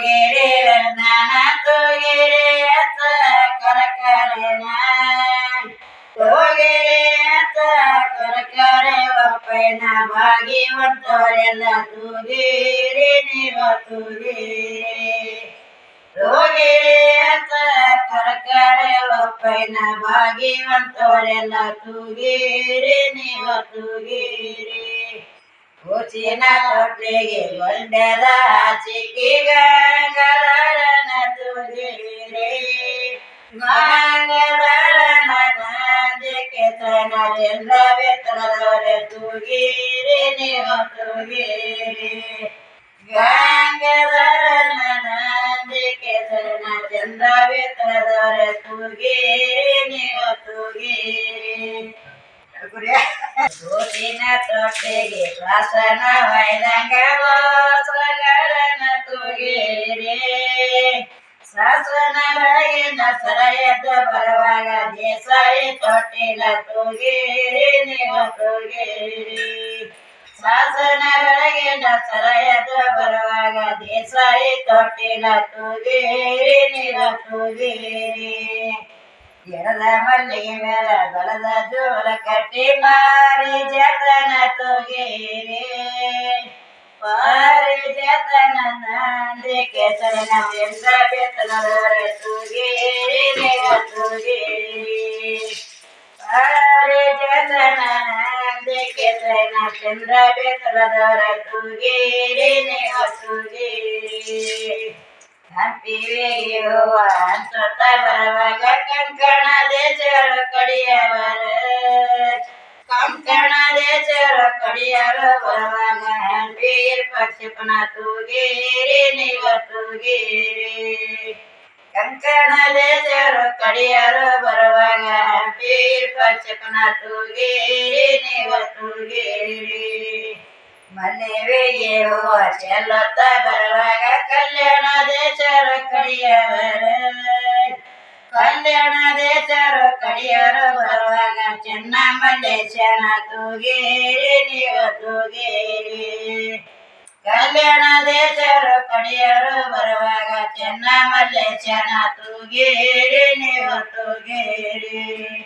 ತೂಗಿರಿ ನಾನ ತೂಗಿರಿ ಅತ್ತ ಕರಕರೆನ ತೂಗಿರಿ ಕರಕರೆ ಒಪ್ಪೈನ ಭಾಗಿವಂತರೆಲ್ಲ ತೂಗಿರಿ, ನೀವ ತೂಗಿರಿ. ಕರಕರೆ ಒಪ್ಪೈನ ತೂಗಿರಿ, ನೀವ ತೂಗಿರಿ. ಕೂಚಿನ ತೊಟ್ಟಿಗೆ ಗೊಂಡದ ಚಿಕ್ಕಿಗ ಗರನ ತುಗಿರಿ ಗಂಗದರನ ನಂದಿಕೆ ತನ ಚಂದ್ರ ಬೆತ್ತರದವರೆ ತುಗಿರಿ, ನೀವು ತುಗಿರಿ. ಗಂಗದರನ ನಂದಿಕೆ ತನ ಚಂದ್ರ ಬೆತ್ತರದವರೆ ತುಗಿರಿ, ನೀವು ತುಗಿರಿ. ಸೂರಿನ ತೊಟ್ಟಿಗೆ ವಾಸನ ವೈದಂಗ ಸಗರನ ತುಗಿರಿ ಶಾಸನಗಳಿಂದ ಸರಯದ ಬರುವಾಗ ದೇಸಾಯಿ ತೊಟ್ಟಿಲ ತುಗಿರಿ ನೀವು ತುಗಿರಿ ಶಾಸನಗಳಿಂದ ಸರಯದ ಬರುವಾಗ ದೇಸಾಯಿ ತೊಟ್ಟಿಲ ತುಗಿರಿ ನೀವು ತುಗಿರಿ ಎಡದ ಮಲ್ಲಿಗೆ ಮೇಲ ಬಲದ ಜೋರ ಕಟ್ಟಿ ಮಾರಿ ಜತನ ತುಗಿರಿ ಮಾರಿ ಜತನ ನಂದಿ ಕೆಸರನ ಚಂದ್ರ ಬೆತ್ತನದವರ ತುಗಿರಿ ನಿಗ ತುಗಿರಿ ಮಾರಿ ಜತನ ನಂದಿ ಕೆಸರನ ಚಂದ್ರ ಬೆತ್ತನದವರ ತುಗಿರಿ ನಿಗ ತುಗಿರಿ ಹಂಪಿಗೆ ಹೂವ ಅನ್ಸುತ್ತ ಬರುವಾಗ ಕಂಕಣ ದೇಶರ ಕಡಿಯವರ ಕಂಕಣ ದೇಶರ ಕಡಿಯರು ಬರುವಾಗ ಹಂಪೀರ್ ಪಕ್ಷಪನ ತೂಗೇರಿ ನೀವ ತೂಗೇರಿ ಕಂಕಣ ದೇಶರು ಕಡಿಯರು ಬರುವಾಗ ಹಂಪೀರ್ ಪಕ್ಷಪನ ತೂಗೇರಿ ನೀವ ತೂಗೇರಿ ಮಲ್ಲಿವೆಗೆ ಹೂವ ಚೆಲ್ಲತ್ತ ಬರುವಾಗ ಕಲ್ಯಾಣ ದೇಶರ ಕಡಿಯವರ. ಕಲ್ಯಾಣ ದೇಶರ ಕಡಿಯರ ಬರುವಾಗ ಚೆನ್ನ ಮಲ್ಲೇಶನ ತೂಗೇರಿ, ನೀವ ತೂಗೇರಿ. ಕಲ್ಯಾಣ ದೇಶರ ಕಡಿಯರು ಬರುವಾಗ ಚೆನ್ನ ಮಲ್ಲೇಶನ ತೂಗೇರಿ, ನೀವ ತೂಗೇರಿ.